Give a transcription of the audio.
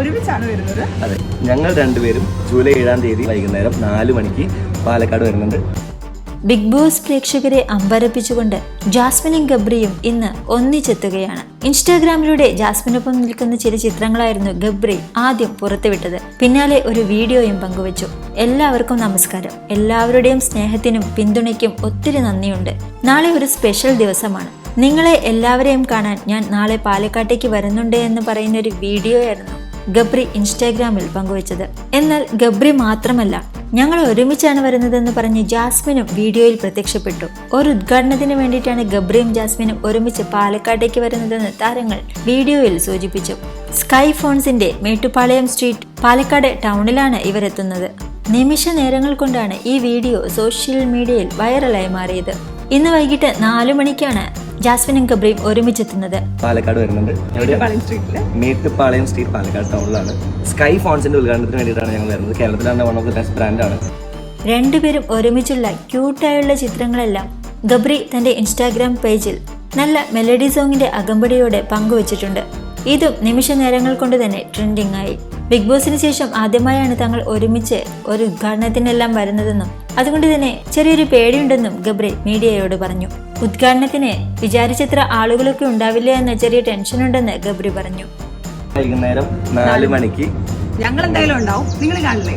ഒരുമിച്ചാണ് വരുന്നത്. അതെ. ഞങ്ങൾ രണ്ടുപേരും ജൂലൈ ഏഴാം തീയതി വൈകുന്നേരം നാല് മണിക്ക് പാലക്കാട് വരുന്നുണ്ട്. ബിഗ് ബോസ് പ്രേക്ഷകരെ അമ്പരപ്പിച്ചുകൊണ്ട് ജാസ്മിനും ഗബ്രിയും ഇന്ന് ഒന്നിച്ചെത്തുകയാണ്. ഇൻസ്റ്റാഗ്രാമിലൂടെ ജാസ്മിനൊപ്പം നിൽക്കുന്ന ചില ചിത്രങ്ങളായിരുന്നു ഗബ്രി ആദ്യം പുറത്തുവിട്ടത്. പിന്നാലെ ഒരു വീഡിയോയും പങ്കുവച്ചു. എല്ലാവർക്കും നമസ്കാരം. എല്ലാവരുടെയും സ്നേഹത്തിനും പിന്തുണയ്ക്കും ഒത്തിരി നന്ദിയുണ്ട്. നാളെ ഒരു സ്പെഷ്യൽ ദിവസമാണ്. നിങ്ങളെ എല്ലാവരെയും കാണാൻ ഞാൻ നാളെ പാലക്കാട്ടേക്ക് വരുന്നുണ്ട് എന്ന് പറയുന്ന ഒരു വീഡിയോയായിരുന്നു. ഗബ്രി ഇൻസ്റ്റാഗ്രാമിൽ പങ്കുവച്ചത്. എന്നാൽ ഗബ്രി മാത്രമല്ല ഞങ്ങൾ ഒരുമിച്ചാണ് വരുന്നതെന്ന് പറഞ്ഞ് ജാസ്മിനും വീഡിയോയിൽ പ്രത്യക്ഷപ്പെട്ടു. ഒരു ഉദ്ഘാടനത്തിന് വേണ്ടിയിട്ടാണ് ഗബ്രിയും ജാസ്മിനും ഒരുമിച്ച് പാലക്കാട്ടേക്ക് വരുന്നതെന്ന് താരങ്ങൾ വീഡിയോയിൽ സൂചിപ്പിച്ചു. സ്കൈ ഫോൺസിന്റെ മേട്ടുപാളയം സ്ട്രീറ്റ് പാലക്കാട് ടൗണിലാണ് ഇവരെത്തുന്നത്. നിമിഷ നേരങ്ങൾ കൊണ്ടാണ് ഈ വീഡിയോ സോഷ്യൽ മീഡിയയിൽ വൈറലായി മാറിയത്. ഇന്ന് വൈകിട്ട് നാലു മണിക്കാണ് ജാസ്മിനും ഗബ്രിയും ഒരുമിച്ചെത്തുന്നത്. പാലക്കാട് വരുന്നുണ്ട്. മേട്ടുപാളയം സ്ട്രീറ്റ് പാലക്കാട് ടൗണിലാണ് സ്കൈ ഫോൺസിന്റെ ഉദ്ഘാടനത്തിന് വേണ്ടിയിട്ടാണ് ഞങ്ങൾ വരുന്നത്. കേരളത്തിലാണ് വൺ ഓഫ് ദ ബെസ്റ്റ് ബ്രാൻഡാണ് രണ്ടുപേരും ഒരുമിച്ചുള്ള ക്യൂട്ടായുള്ള ചിത്രങ്ങളെല്ലാം ഗബ്രി തന്റെ ഇൻസ്റ്റാഗ്രാം പേജിൽ നല്ല മെലഡി സോങ്ങിന്റെ അകമ്പടിയോടെ പങ്കുവച്ചിട്ടുണ്ട്. ഇതും നിമിഷ നേരങ്ങൾ കൊണ്ട് തന്നെ ട്രെൻഡിംഗ് ആയി. ബിഗ് ബോസിന് ശേഷം ആദ്യമായാണ് തങ്ങൾ ഒരുമിച്ച് ഒരു ഉദ്ഘാടനത്തിനെല്ലാം വരുന്നതെന്നും അതുകൊണ്ട് തന്നെ ചെറിയൊരു പേടിയുണ്ടെന്നും ഗബ്രി മീഡിയയോട് പറഞ്ഞു. ഉദ്ഘാടനത്തിന് വിചാരിച്ചത്ര ആളുകളൊക്കെ ഉണ്ടാവില്ല എന്ന ചെറിയ ടെൻഷൻ ടെൻഷനുണ്ടെന്ന് ഗബ്രി പറഞ്ഞു. വൈകുന്നേരം നാല് മണിക്ക് ഞങ്ങൾ എന്തായാലും ഉണ്ടാവും. നിങ്ങൾ കാണില്ലേ?